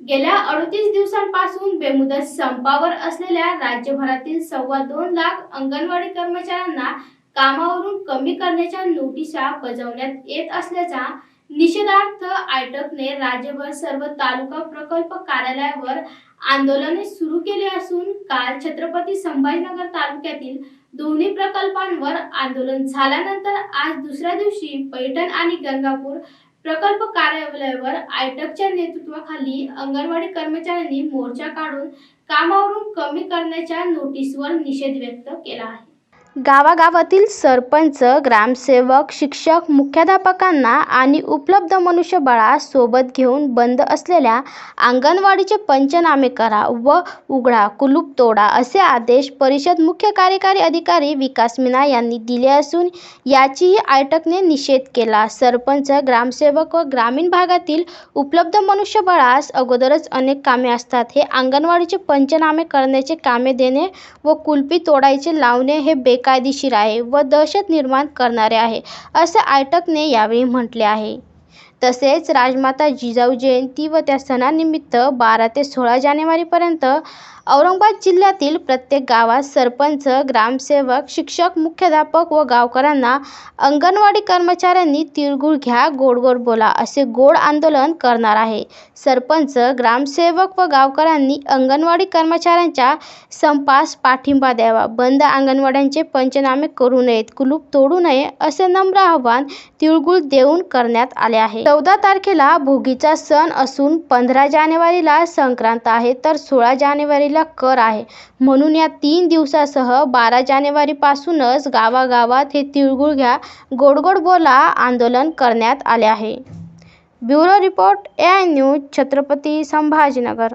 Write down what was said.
गेल्या अडतीस दिवसांपासून बेमुदत संपावर असलेल्या राज्यभरातील सव्वा दोन लाख अंगणवाडी कर्मचाऱ्यांना कामावरून कमी करण्याच्या नोटिसा बजावण्यात येत असल्याचा निषेधार्थ आयटकने राज्यभर सर्व तालुका प्रकल्प कार्यालयावर आंदोलने सुरू केले असून काल छत्रपती संभाजीनगर तालुक्यातील दोन्ही प्रकल्पांवर आंदोलन झाल्यानंतर आज दुसऱ्या दिवशी पैठण आणि गंगापूर प्रकल्प कार्यालयावर आयटकच्या नेतृत्वाखाली अंगणवाडी कर्मचाऱ्यांनी मोर्चा काढून कामावरून कमी करण्याच्या नोटीसवर निषेध व्यक्त केला आहे. गावागावातील सरपंच ग्रामसेवक शिक्षक मुख्याध्यापकांना आणि उपलब्ध मनुष्यबळास सोबत घेऊन बंद असलेल्या अंगणवाडीचे पंचनामे करा व उघडा कुलूप तोडा असे आदेश परिषद मुख्य कार्यकारी अधिकारी विकास मीना यांनी दिले असून याचीही आयटकने निषेध केला. सरपंच ग्रामसेवक व ग्रामीण भागातील उपलब्ध मनुष्यबळास अगोदरच अनेक कामे असतात. हे अंगणवाडीचे पंचनामे करण्याचे कामे देणे व कुलपी तोडायचे लावणे हे बेकायदेशीर आहे व दहशत निर्माण करणारे आहे असे आयटकने यावेळी म्हटले आहे. तसेच राजमाता जिजाऊ जयंती व त्या सणानिमित्त बारा ते सोळा जानेवारीपर्यंत औरंगाबाद जिल्ह्यातील प्रत्येक गावात सरपंच ग्रामसेवक शिक्षक मुख्याध्यापक व गावकऱ्यांना अंगणवाडी कर्मचाऱ्यांनी तिळगुळ घ्या गोड गोड बोला असे गोड आंदोलन करणार आहे. सरपंच ग्रामसेवक व गावकऱ्यांनी अंगणवाडी कर्मचाऱ्यांच्या संपास पाठिंबा द्यावा. बंद अंगणवाड्यांचे पंचनामे करू नयेत कुलूप तोडू नये असे नम्र आव्हान तिळगुळ देऊन करण्यात आले आहे. चौदा तारखेला भोगीचा सण असून पंधरा जानेवारीला संक्रांत आहे तर सोळा जानेवारीला कर आहे. म्हणून या तीन दिवसासह बारा जानेवारीपासूनच गावागावात हे तिळगुळ घ्या गोडगोड बोला आंदोलन करण्यात आले आहे. Bureau report A I news Chhatrapati Sambhajinagar.